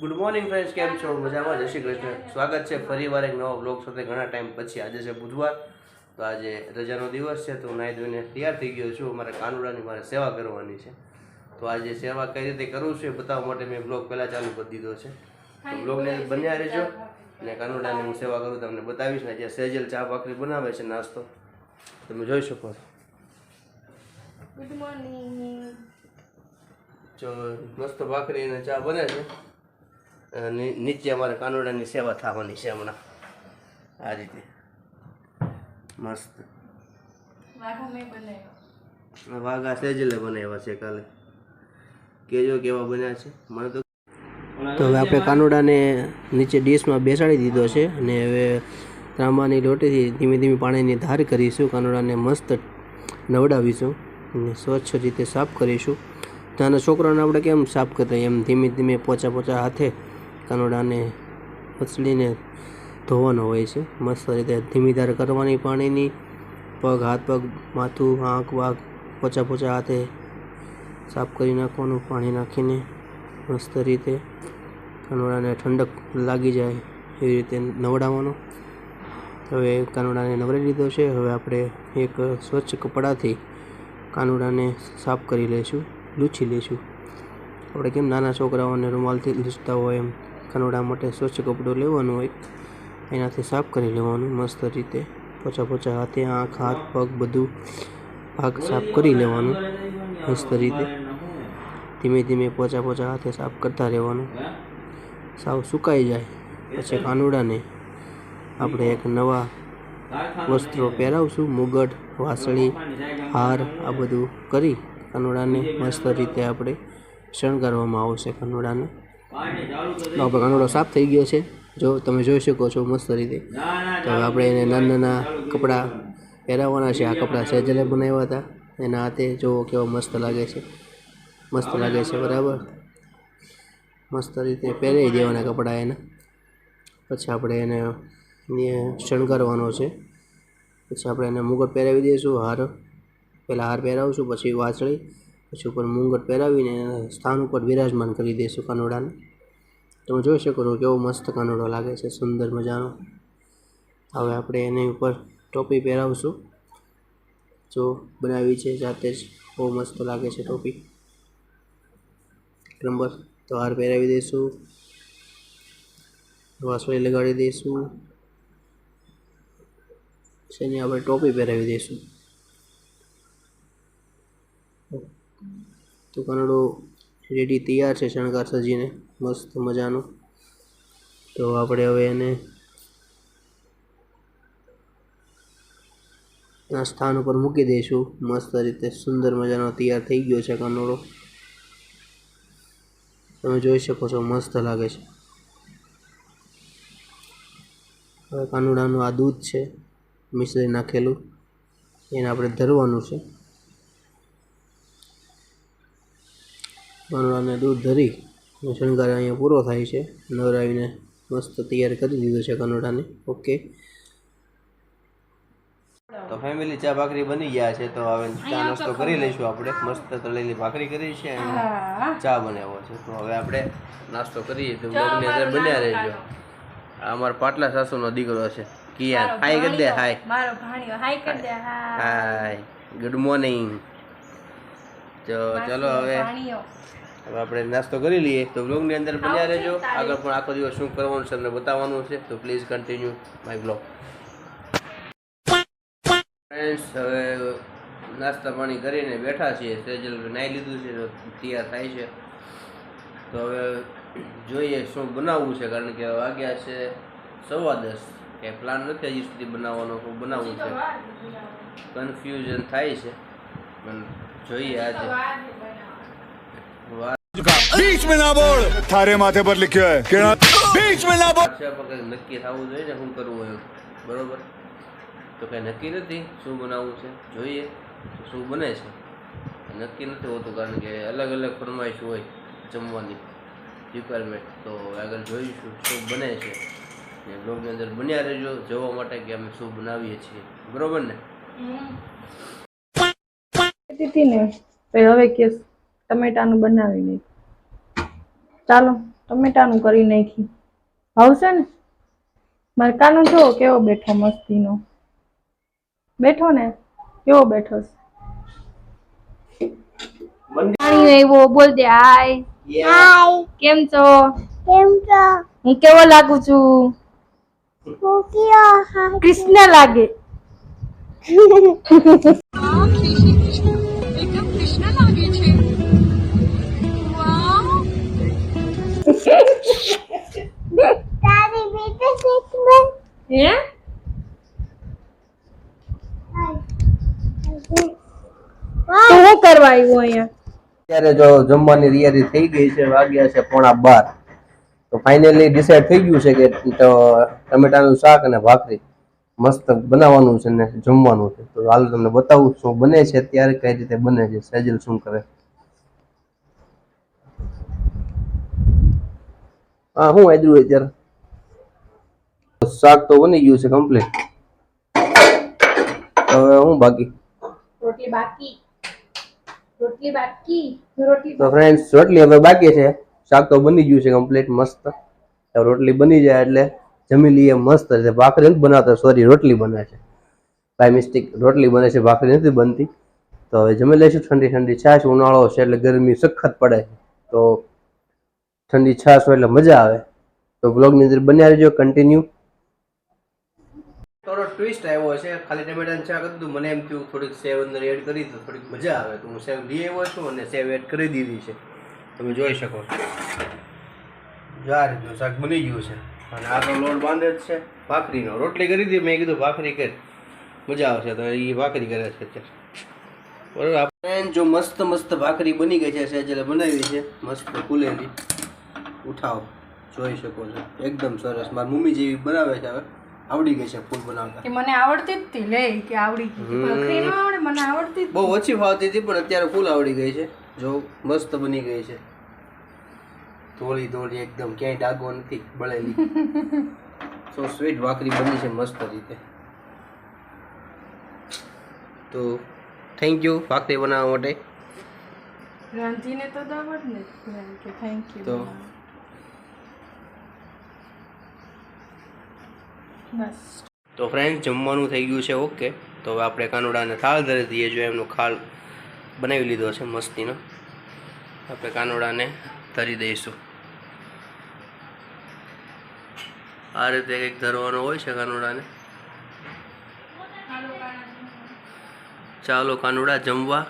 Good morning friends કેમ છો? મજામાં? જય શ્રી કૃષ્ણ. સ્વાગત છે ફરીવાર એક નવા બ્લોગ સાથે. ઘણા ટાઈમ પછી આજે છે બુધવાર. તો આજે રજાનો દિવસ છે તો નાહી ધોઈને તૈયાર થઈ ગયો છું. મારે કાનુડાની મારે સેવા કરવાની છે. તો આજે સેવા કઈ રીતે કરવું છે એ બતાવવા માટે મેં બ્લોગ પહેલાં ચાલુ કરી દીધો છે. તો બ્લોગને બન્યા રહેજો. અને કાનુડાની હું સેવા કરું તમને બતાવીશ. ને જે સેજલ ચા ભાખરી બનાવે છે નાસ્તો તમે જોઈ શકો છો. ગુડ મોર્નિંગ જો મસ્ત ભાખરી અને ચા બને છે. નીચે અમારે કાનુડાની સેવા થવાની છે હમણાં. આ રીતે. મસ્ત. વાઘો સેજલે બનાવ્યા છે કાલે. કેજો કેવા બન્યા છે. મને તો તો હવે આપણે કાનુડાને નીચે ડીશમાં બેસાડી દીધો છે અને હવે ત્રાંબાની લોટીથી ધીમે ધીમે પાણીની ધાર કરીશું કાનુડાને મસ્ત નવડાવીશું અને સ્વચ્છ રીતે સાફ કરીશું. ત્યાંના છોકરાને આપણે કેમ સાફ કરતા? એમ ધીમે ધીમે પોચા પોચા હાથે કાનુડાને ઉછળીને ધોવાનો હોય છે. મસ્ત રીતે ધીમી ધાર કરવાની પાણીની પગ, હાથ પગ, માથું, આંખ વાંક પોચા પોચા હાથે સાફ કરી નાખવાનું, પાણી નાખીને મસ્ત રીતે કાનુડાને ઠંડક લાગી જાય એવી રીતે નવડાવવાનો. હવે કાનુડાને નવડાવી લીધો છે. હવે આપણે એક સ્વચ્છ કપડાથી કાનુડાને સાફ કરી લઈશું, લૂછી લઈશું. આપણે કેમ નાના છોકરાઓને રૂમાલથી લૂછતા હોય એમ? કાનુડા માટે સ્વચ્છ કપડું લેવાનું હોય, એનાથી સાફ કરી લેવાનું, મસ્ત રીતે પોચા પોચા હાથે આંખ, હાથ, પગ બધું ભાગ સાફ કરી લેવાનું, મસ્ત રીતે. ધીમે ધીમે પોચા પોચા હાથે સાફ કરતા રહેવાનું. સાવ સુકાઈ જાય, પછી કાનુડાને આપણે એક નવા વસ્ત્રો પહેરાવશું, મુગટ, વાસળી, હાર, આ બધું કરી કાનુડાને મસ્ત રીતે આપણે શણગારવામાં આવશે કાનુડાને. આપણે ગાંડોળો સાફ થઈ ગયો છે. જો, તમે જોઈ શકો છો મસ્ત રીતે. તો હવે આપણે એને નાના નાના કપડાં પહેરાવવાના છે. આ કપડાં સેજલે બનાવ્યા હતા. એના હાથે જોવો કેવો મસ્ત લાગે છે. મસ્ત લાગે છે, બરાબર? મસ્ત રીતે પહેરાવી દેવાના કપડાં એને. પછી આપણે એને શણગારવાનો છે. પછી આપણે એને મુગટ પહેરાવી દઈશું, હાર. પહેલાં હાર પહેરાવશું, પછી વાછળી પછી ઉપર મુંગટ પહેરાવીને સ્થાન ઉપર બિરાજમાન કરી દઈશું કાનુડાને. તમે જોઈ શકો છો કેવો મસ્ત કાનુડો લાગે છે, સુંદર મજાનો. હવે આપણે એની ઉપર ટોપી પહેરાવશું. જો બનાવી છે જાતે જ બહુ મસ્ત લાગે છે ટોપી. નંબર તો હાર પહેરાવી દઈશું વાસળી લગાડી દઈશું એની આપણે ટોપી પહેરાવી દઈશું તો કાનડો રેડી તૈયાર છે શણગાર સજીને. મસ્ત મજાનો. તો આપણે હવે એને ના સ્થાન ઉપર મૂકી દઈશું. મસ્ત રીતે સુંદર મજાનો તૈયાર થઈ ગયો છે કનોડો. તમે જોઈ શકો છો, મસ્ત લાગે છે. હવે કાનુડાનું આ દૂધ છે, મિશ્રી નાખેલું. એને આપણે ધરવાનું છે. કાનુડાને દૂધ ધરી. અને શણગાર અહીંયા પૂરો થાય છે. નવરાવીને મસ્ત તૈયાર કરી દીધું છે કનોડાને. ઓકે તો ફેમિલી ચા ભાખરી બની ગયા છે તો હવે ચા નાસ્તો કરી લઈશું આપણે. મસ્ત તળેલી ભાખરી કરી છે અને ચા બનાવ્યો છે. તો હવે આપણે નાસ્તો કરીએ. તો બ્લોગની અંદર બન્યા રહેજો. આ અમારા પાટલા સાસુનો દીકરો છે. કિયાન. હાય કરી દે હાય મારો ભાણિયો હાય કરી દે હાય ગુડ મોર્નિંગ તો ચલો હવે ભાણિયો હવે આપણે નાસ્તો કરી લઈએ. તો બ્લોગની અંદર બન્યા રહેજો. આગળ પણ આખો દિવસ શું કરવાનું છે તમને બતાવવાનું છે. તો please continue my blog friends હવે નાસ્તા પાણી કરીને બેઠા છીએ. સેજલ નાહી લીધું છે તો તૈયાર થાય છે. તો હવે જોઈએ શું બનાવવું છે કારણ કે વાગ્યા છે સવા દસ. કે પ્લાન નથી હજી સુધી બનાવવાનો બનાવવું છે. કન્ફ્યુઝન થાય છે. પણ જોઈએ આજે. બીચ મે ના બોલ. થારે માથે પર લખ્યો હે કે બીચ મે ના બોલ. નક્કી થવું જોઈએ ને શું કરવું એમ. બરોબર? તો કઈ નક્કી નથી શું બનાવવું છે? જોઈએ. તો શું બને છે? નક્કી નથી હોતું કારણ કે અલગ અલગ ફરમાઈશ હોય જમવાની રિક્વાયરમેન્ટ તો આગળ જોઈશું શું બને છે. ને બ્લોગની અંદર બન્યા રહેજો જોવા માટે કે અમે શું બનાવીએ છીએ. બરોબર ને? ને હવે કેસ ટમેટાનું બનાવી નહીં ચાલો ટમેટાનું કરી નાખી. ભાવશે ને? મારે જો કેવો બેઠો મસ્તીનો. બેઠો ને? કેવો બેઠો છે? બોલ દે હાય. હાય. કેમ છો? કેમ છો? હું કેવો લાગુ છું? હું કૃષ્ણ લાગે. તારી બેટા શીખવે હે? તું શું કરવા આવ્યો અહીંયા? અત્યારે જો જમવાની તૈયારી થઈ ગઈ છે વાગ્યા છે પોણા બાર. તો ફાઇનલી ડિસાઈડ થઈ ગયું છે કે તો ટમેટાનું શાક અને ભાખરી મસ્ત બનાવવાનું છે ને જમવાનું છે. તો હાલ તમને બતાવું શું બને છે અત્યારે કઈ રીતે બને છે સેજલ શું કરે હા હું આદરું અત્યારે શાક તો બની ગયું છે કમ્પ્લીટ હવે હું બાકી? રોટલી બાકી. રોટલી બાકી. રોટલી તો ફ્રેન્ડ્સ રોટલી હવે બાકી છે. શાક તો બની ગયું છે કમ્પ્લીટ મસ્ત. રોટલી બની જાય એટલે જમી લઈએ મસ્ત છે ભાખરી નથી બનાવતા સોરી રોટલી બને છે. બાય મિસ્ટેક રોટલી બને છે ભાખરી નથી બનતી. તો હવે જમી લઈશું ઠંડી ઠંડી. છાશ ઉનાળો છે એટલે ગરમી સખત પડે છે. તો ઠંડી છાશ હોય એટલે મજા આવે. તો બ્લોગની અંદર બન્યા રહેજો કન્ટિન્યુ થોડો ટ્વિસ્ટ આવ્યો છે ખાલી ટમેટાની ચા કરી દીધું મને એમ થયું થોડીક સેવ અંદર એડ કરી તો થોડીક મજા આવે. તો હું સેવ લઈ આવ્યો છું અને સેવ એડ કરી દીધી છે. તમે જોઈ શકો જો આ રીતનું શાક બની ગયું છે. અને આ તો લોટ બાંધે જ છે. ભાખરીનો. રોટલી કરી દીધી મેં કીધું ભાખરી કર. મજા આવશે તો એ ભાખરી કરે છે અત્યારે. બરાબર? આપણે જો મસ્ત મસ્ત ભાખરી બની ગઈ છે, સેજલે બનાવી છે. મસ્ત ફૂલેલી. ઉઠાવો જોઈ શકો છો. એકદમ સરસ. મારી મમ્મી જેવી બનાવે છે હવે. આવડી ગઈ છે ફૂલ બનાવતા. મને આવડતી જ હતી લે કે આવડી ગઈ આવડે મને આવડતી બહુ ઓછી ફાવતી હતી પણ અત્યારે ફૂલ આવડી ગઈ છે. જો મસ્ત બની ગઈ છે. ધોળી ધોળી એકદમ ક્યાંય ડાગો નથી બળેલી. સો સ્વીટ ભાખરી બની છે મસ્ત રીતે. તો થેન્ક યુ ભાખરી બનાવવા માટે. રાંધીને તો દાવડ ને. થેન્ક યુ બસ તો ફ્રેન્ડ જમવાનું થઈ ગયું છે ઓકે તો હવે આપણે કાનુડાને થાળ ધરી દઈએ, જો એમનો ખાલ બનાવી લીધો છે મસ્તીનો. આપણે કાનુડાને ધરી દઈશું. આ રીતે કંઈક ધરવાનો હોય છે કાનુડાને? ચાલો કાનુડા, જમવા.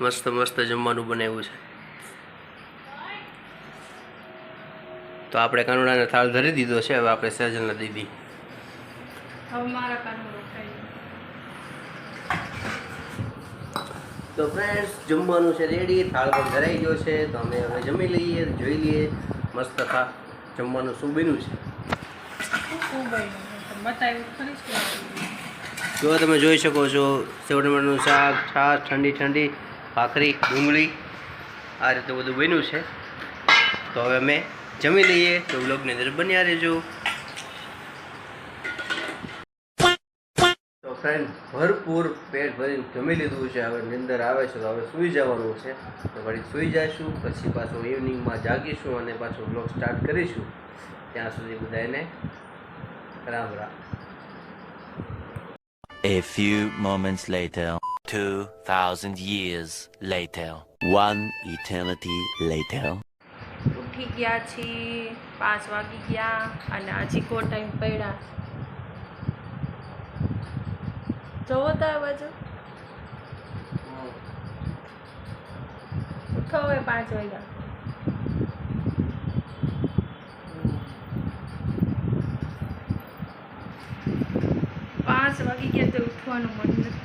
મસ્ત મસ્ત જમવાનું બનાવ્યું છે. તો આપણે કાનુડાને થાળ ધરી દીધો છે હવે આપણે સજલને દીધી તો ફ્રેન્ડ્સ જમવાનું છે રેડી થાળ પણ ધરાઈ ગયો છે તો અમે હવે જમી લઈએ જોઈ લઈએ. મસ્ત ખા જમવાનું શું બન્યું છે? જો તમે જોઈ શકો છો સેવ શાક છાશ ઠંડી ઠંડી ભાખરી ડુંગળી આ રીતે બધું બન્યું છે. તો હવે અમે જમી લઈએ તો બ્લોગની અંદર બન્યા રહેજો. તો ફ્રેન્ડ ભરપૂર પેટ ભરીને જમી લીધું છે. હવે નિંદર આવે છે તો હવે સૂઈ જવાનું છે. તો વળી સૂઈ જઈશું પછી પાછું ઇવનિંગમાં જાગીશું અને પાછું બ્લોગ સ્ટાર્ટ કરીશું. ત્યાં સુધી બધાને Ram Ram. A few moments later, 2,000 years later, one eternity later. ઉઠી ગયા છીએ, પાંચ વાગી ગયા અને હજી કો ટાઈમ પડ્યા. જોવો તો આ બાજુ. ઉઠો હવે પાંચ વાગ્યા. પાંચ વાગી ગયા તો ઉઠવાનું મન નથી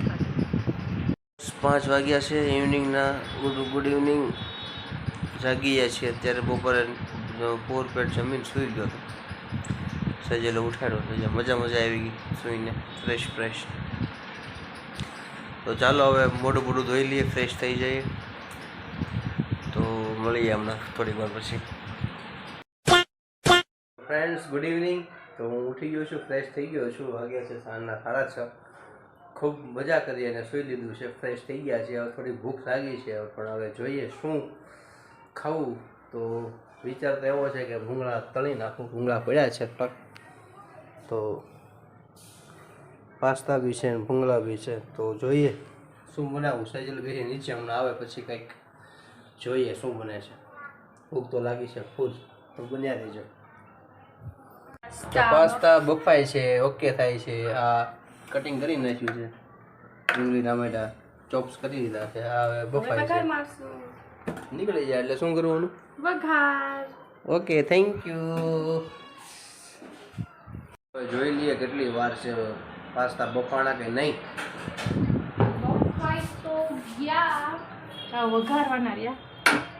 પાંચ વાગ્યા છે ઇવનિંગના ગુડ ગુડ ઇવનિંગ જાગી ગયા છીએ. અત્યારે બપોરે પોર પેટ જમીન સૂઈ ગયો હતો. સજેલો ઉઠાડ્યો સજા મજા મજા આવી ગઈ સૂઈને ફ્રેશ ફ્રેશ તો ચાલો હવે મોઢું મોઢું ધોઈ લઈએ ફ્રેશ થઈ જઈએ. તો મળીએ હમણાં થોડી વાર પછી. ફ્રેન્ડ્સ ગુડ ઇવનિંગ તો હું ઉઠી ગયો છું ફ્રેશ થઈ ગયો છું. વાગ્યા છે સાંજના સાડા છ. ખૂબ મજા કરી અને સૂઈ લીધું છે. ફ્રેશ થઈ ગયા છે હવે થોડી ભૂખ લાગી છે. પણ હવે જોઈએ શું ખાવું તો વિચાર તો એવો છે કે ભૂંગળા તળી નાખું ભૂંગળા પડ્યા છે ટક. તો પાસ્તા બી છે ભૂંગળા બી છે તો જોઈએ શું બનાવું સજલ બેસી નીચે હમણાં આવે પછી કંઈક જોઈએ શું બને છે. ભૂખ તો લાગી છે ફૂલ તો બન્યા રહેજો. પાસ્તા. બફાય છે ઓકે થાય છે આ કટિંગ કરી નાખ્યું છે. ડુંગળી ટામેટા ચોપ્સ કરી દીધા છે આ હવે બફાય છે. નીકળી જાય એટલે શું કરવાનું? વઘાર. ઓકે થેન્ક યુ જોઈ લઈએ કેટલી વાર છે પાસ્તા બફાણા કે નહીં. વઘારવાના રહ્યા.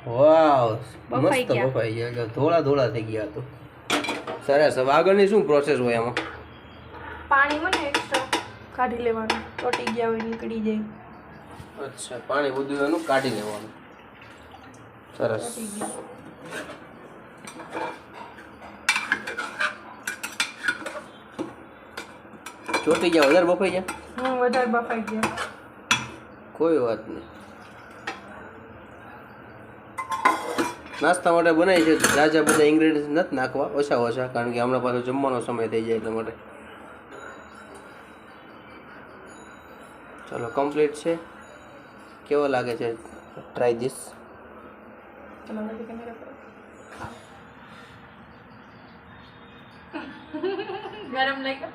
વાવ બફાઈ મસ્ત ગયા. બફાઈ ગયા. ધોળા ધોળા થઈ ગયા તો. સરસ હવે આગળની શું પ્રોસેસ હોય એમાં પાણી મને એક્સ્ટ્રા કાઢી લેવાનું. ચોટી ગયા હોય નીકળી જાય. અચ્છા પાણી બધું એનું કાઢી લેવાનું. સરસ. ચોટી ગયા વધારે બફાઈ ગયા? હું વધારે બફાઈ ગયા. કોઈ વાત નહીં. નાસ્તા માટે બનાવી છે. જાજા બધા ઇન્ગ્રેડિયન્ટ નથી નાખવા ઓછા ઓછા કારણ કે હમણાં પાછો જમવાનો સમય થઈ જાય એટલા માટે. ચલો કમ્પ્લીટ છે. કેવો લાગે છે? ટ્રાય ધીસ ચલો હવે કેમેરા પર ગરમ લાગ્યો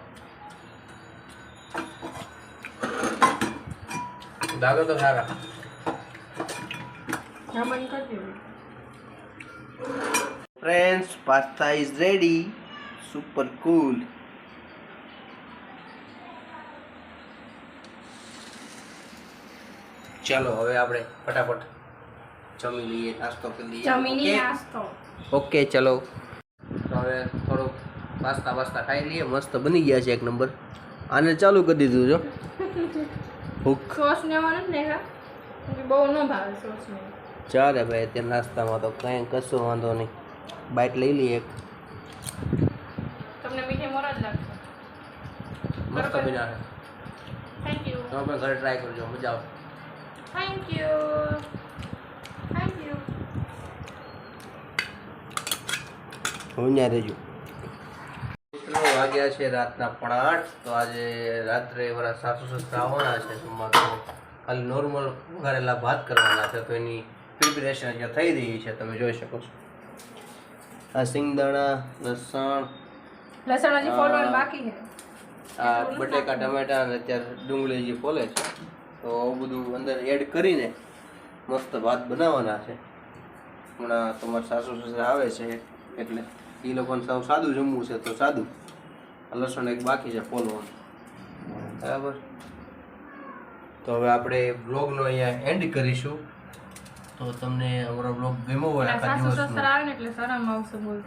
લાગે તો સારા હા બંધ કરી દેવું friends pasta is ready super cool ચાલો હવે આપણે ફટાફટ જમી લઈએ નાસ્તો કરી લઈએ. જમીની નાસ્તો. ઓકે ચલો. હવે થોડો પાસ્તા પાસ્તા ખાઈ લઈએ. મસ્ત બની ગયા છે એક નંબર. આને ચાલુ કરી દીધું જો. ભૂખ સોસ ને કે બહુ ન ભાવે સોસ ને. ચાલે ભાઈ અત્યારે નાસ્તામાં તો કંઈ કશું વાંધો નહીં. બાઇટ લઈ લઈએ એક. તમને મીઠે મોરા જ લાગશે. મસ્ત. બન્યા થેન્ક યુ તમે ઘરે ટ્રાય કરજો. મજા આવશે. થેન્ક યુ રહેજો વાગ્યા છે રાતના પણ આઠ તો આજે રાત્રે મારા સાસુ સસરા આવવાના છે જમવા તો ખાલી નોર્મલ વઘારેલા ભાત કરવાના છે તો એની પ્રિપેરેશન અહીંયા થઈ રહી છે તમે જોઈ શકો છો. આ સિંગદાણા લસણ લસણ હજી ફોલવાનું બાકી છે. આ બટેકા ટમેટા અને અત્યારે ડુંગળી જે ફોલે છે તો આવું બધું અંદર એડ કરીને મસ્ત ભાત બનાવવાના છે. હમણાં તમારા સાસુ સસરા આવે છે એટલે એ લોકોને સાવ સાદું જમવું છે તો સાદું. આ લસણ એક બાકી છે પોલવાનું. બરાબર? તો હવે આપણે બ્લોગનો અહીંયા એન્ડ કરીશું. તો તમને અમારો બ્લોગ ગમ્યો હોય આખા સાસુ દિવસનો. સસરા આવે ને એટલે શરમ આવશે બોલ.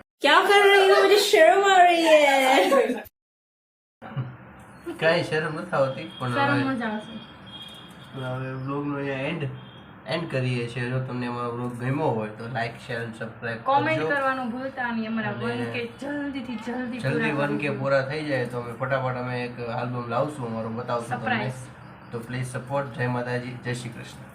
કાંઈ શરમ નથી આવતી પણ શરમ હવે મજા આવશે. હવે બ્લોગનો અહીંયા એન્ડ એન્ડ કરીએ છીએ. જો તમને અમારો બ્લોગ ગમ્યો હોય તો like share and subscribe comment કરવાનું ભૂલતા નહીં. અમારા અને વન કે જલ્દીથી જલ્દી જલ્દી કે પૂરા થઈ જાય તો અમે ફટાફટ અમે એક આલ્બમ લાવશું અમારો બતાવશું તમને. તો પ્લીઝ સપોર્ટ જય માતાજી જય શ્રી કૃષ્ણ.